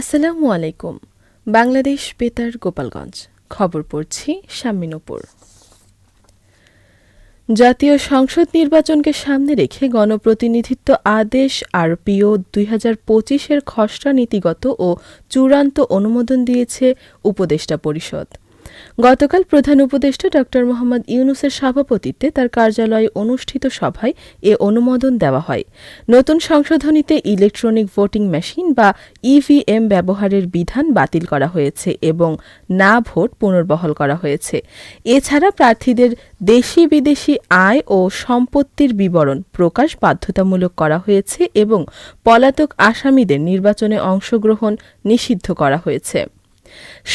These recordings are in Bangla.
আসসালামু আলাইকুম। বাংলাদেশ বেতার গোপালগঞ্জ। খবর পড়ছি শামিনুপুর। জাতীয় সংসদ নির্বাচনকে সামনে রেখে গণপ্রতিনিধিত্ব আদেশ আরপিও দুই হাজার পঁচিশের খসড়া নীতিগত ও চূড়ান্ত অনুমোদন দিয়েছে উপদেষ্টা পরিষদ। গতকাল প্রধান উপদেষ্টা ড মোহাম্মদ ইউনুসের সভাপতিত্বে তার কার্যালয়ে অনুষ্ঠিত সভায় এ অনুমোদন দেওয়া হয়। নতুন সংশোধনীতে ইলেকট্রনিক ভোটিং মেশিন বা ইভিএম ব্যবহারের বিধান বাতিল করা হয়েছে এবং না ভোট পুনর্বহাল করা হয়েছে। এছাড়া প্রার্থীদের দেশি বিদেশি আয় ও সম্পত্তির বিবরণ প্রকাশ বাধ্যতামূলক করা হয়েছে এবং পলাতক আসামিদের নির্বাচনে অংশগ্রহণ নিষিদ্ধ করা হয়েছে।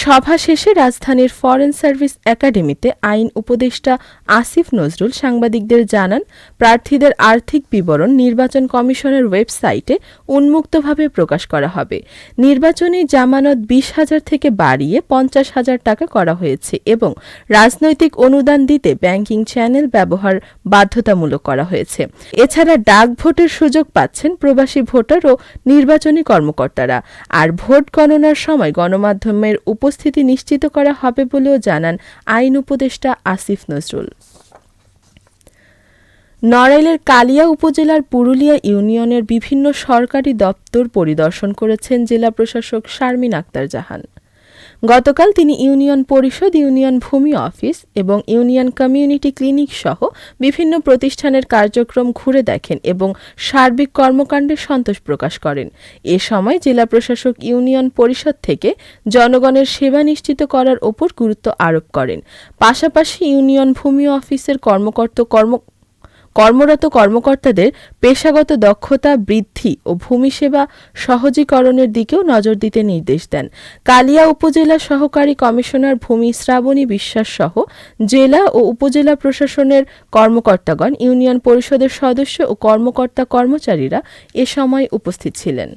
সভা শেষে রাজধানীর ফরেন সার্ভিস একাডেমিতে আইন উপদেষ্টা আসিফ নজরুল সাংবাদিকদের জানান, প্রার্থীদের আর্থিক বিবরণ নির্বাচন কমিশনের ওয়েবসাইটে উন্মুক্তভাবে প্রকাশ করা হবে। নির্বাচনী জামানত বিশ হাজার থেকে বাড়িয়ে পঞ্চাশ হাজার টাকা করা হয়েছে এবং রাজনৈতিক অনুদান দিতে ব্যাংকিং চ্যানেল ব্যবহার বাধ্যতামূলক করা হয়েছে। এছাড়া ডাক ভোটের সুযোগ পাচ্ছেন প্রবাসী ভোটার ও নির্বাচনী কর্মকর্তারা। আর ভোট গণনার সময় গণমাধ্যমের উপস্থিতি নিশ্চিত করা হবে বলেও জানান আইন উপদেষ্টা আসিফ নজরুল। নড়াইলের কালিয়া উপজেলার পুরুলিয়া ইউনিয়নের বিভিন্ন সরকারি দপ্তর পরিদর্শন করেছেন জেলা প্রশাসক শারমিন আক্তার জাহান। গতকাল তিনি ইউনিয়ন পরিষদ, ইউনিয়ন ভূমি অফিস এবং ইউনিয়ন কমিউনিটি ক্লিনিক সহ বিভিন্ন প্রতিষ্ঠানের কার্যক্রম ঘুরে দেখেন এবং সার্বিক কর্মকাণ্ডে সন্তোষ প্রকাশ করেন। এ সময় জেলা প্রশাসক ইউনিয়ন পরিষদ থেকে জনগণের সেবা নিশ্চিত করার ওপর গুরুত্ব আরোপ করেন। পাশাপাশি ইউনিয়ন ভূমি অফিসের কর্মকর্তা কর্ম কর্মরত কর্মকর্তাদের পেশাগত দক্ষতা, বৃদ্ধি ও ভূমি সেবা সহজীকরণের দিকেও নজর দিতে নির্দেশ দেন। কালিয়া উপজেলা সহকারী কমিশনার ভূমি শ্রাবণী বিশ্বাস সহ জেলা ও উপজেলা প্রশাসনের কর্মকর্তাগণ, ইউনিয়ন পরিষদের সদস্য ও কর্মকর্তা কর্মচারীরা এ সময় উপস্থিত ছিলেন।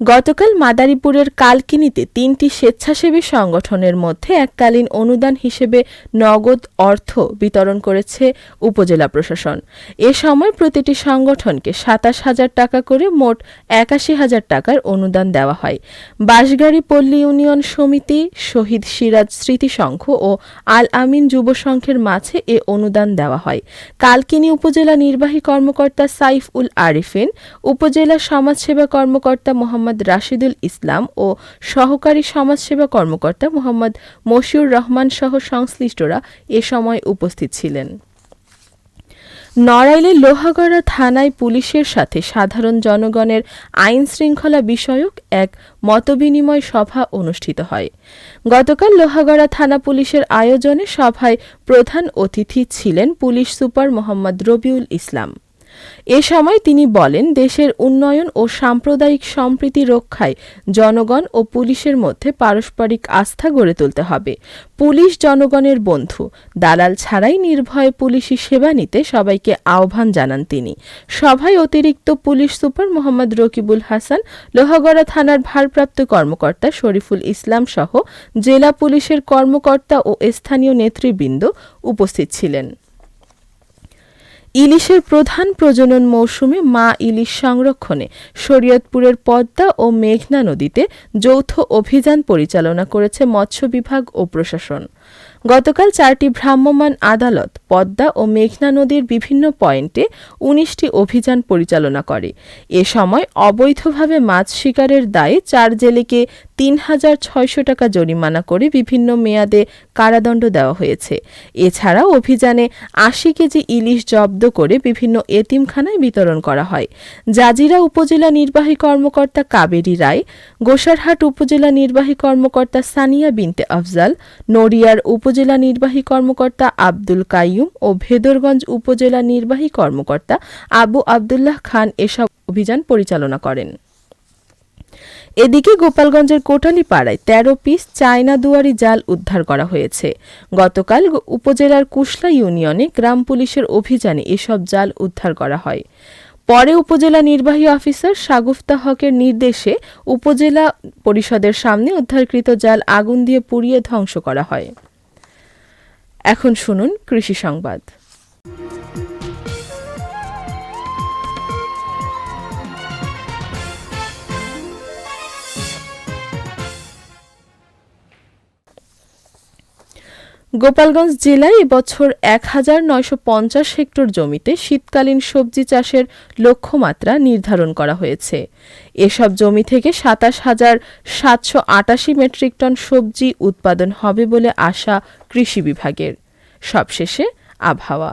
গতকাল মাদারীপুরের কালকিনিতে তিনটি স্বেচ্ছাসেবী সংগঠনের মধ্যে এককালীন অনুদান হিসেবে নগদ অর্থ বিতরণ করেছে উপজেলা প্রশাসন। এ সময় প্রতিটি সংগঠনকে সাতাশ হাজার টাকা করে মোট একাশি হাজার টাকার অনুদান দেওয়া হয়। বাঁশগাড়ি পল্লী ইউনিয়ন সমিতি, শহীদ সিরাজ স্মৃতি সংঘ ও আল আমিন যুব সংঘের মাঝে এ অনুদান দেওয়া হয়। কালকিনি উপজেলা নির্বাহী কর্মকর্তা সাইফ উল আরিফিন, উপজেলা সমাজসেবা কর্মকর্তা মোহাম্মদ মোহাম্মদ রাশিদুল ইসলাম ও সহকারী সমাজসেবা কর্মকর্তা মোহাম্মদ মশিউর রহমান সহ সংশ্লিষ্টরা এ সময় উপস্থিত ছিলেন। নড়াইলের লোহাগড়া থানায় পুলিশের সাথে সাধারণ জনগণের আইন শৃঙ্খলা বিষয়ক এক মতবিনিময় সভা অনুষ্ঠিত হয়। গতকাল লোহাগড়া থানা পুলিশের আয়োজনে সভায় প্রধান অতিথি ছিলেন পুলিশ সুপার মোহাম্মদ রবিউল ইসলাম। এ সময় তিনি বলেন, দেশের উন্নয়ন ও সাম্প্রদায়িক সম্প্রীতি রক্ষায় জনগণ ও পুলিশের মধ্যে পারস্পরিক আস্থা গড়ে তুলতে হবে। পুলিশ জনগণের বন্ধু। দালাল ছাড়াই নির্ভয়ে পুলিশি সেবা নিতে সবাইকে আহ্বান জানান তিনি। সভায় অতিরিক্ত পুলিশ সুপার মোহাম্মদ রকিবুল হাসান, লোহাগড়া থানার ভারপ্রাপ্ত কর্মকর্তা শরীফুল ইসলাম সহ জেলা পুলিশের কর্মকর্তা ও স্থানীয় নেতৃবৃন্দ উপস্থিত ছিলেন। ইলিশের প্রধান প্রজনন মৌসুমে মা ইলিশ সংরক্ষণে শরীয়তপুরের পদ্মা ও মেঘনা নদীতে যৌথ অভিযান পরিচালনা করেছে মৎস্য বিভাগ ও প্রশাসন। গতকাল চারটি ভ্রাম্যমাণ আদালত, পদ্মা ও মেঘনা নদীর বিভিন্ন পয়েন্টে উনিশটি অভিযান পরিচালনা করে। এ সময় অবৈধভাবে মাছ শিকারের দায়ে চার জেলেকে তিন হাজার ছয়শো টাকা জরিমানা করে বিভিন্ন মেয়াদে কারাদণ্ড দেওয়া হয়েছে। এছাড়া অভিযানে আশি কেজি ইলিশ জব্দ করে বিভিন্ন এতিমখানায় বিতরণ করা হয়। জাজিরা উপজেলা নির্বাহী কর্মকর্তা কাবেরী রায়, গোসারহাট উপজেলা নির্বাহী কর্মকর্তা সানিয়া বিনতে আফজাল, নড়িয়ার উপজেলা নির্বাহী কর্মকর্তা আব্দুল কাইয়ুম ও ভেদরগঞ্জ উপজেলা নির্বাহী কর্মকর্তা আবু আবদুল্লাহ খান এসব অভিযান পরিচালনা করেন। এদিকে গোপালগঞ্জের কোটালীপাড়ায় তেরো পিস চায়না দুয়ারি জাল উদ্ধার করা হয়েছে। গতকাল উপজেলার কুশলা ইউনিয়নে গ্রাম পুলিশের অভিযানে এসব জাল উদ্ধার করা হয়। পরে উপজেলা নির্বাহী অফিসার সাগুফতা হকের নির্দেশে উপজেলা পরিষদের সামনে উদ্ধারকৃত জাল আগুন দিয়ে পুড়িয়ে ধ্বংস করা হয়। এখন শুনুন কৃষি সংবাদ। গোপালগঞ্জ জেলায় এবছর এক হাজার নয়শো পঞ্চাশ হেক্টর জমিতে শীতকালীন সবজি চাষের লক্ষ্যমাত্রা নির্ধারণ করা হয়েছে। এসব জমি থেকে সাতাশ হাজার সাতশো আটাশি মেট্রিক টন সবজি উৎপাদন হবে বলে আশা কৃষি বিভাগের। সবশেষে আবহাওয়া।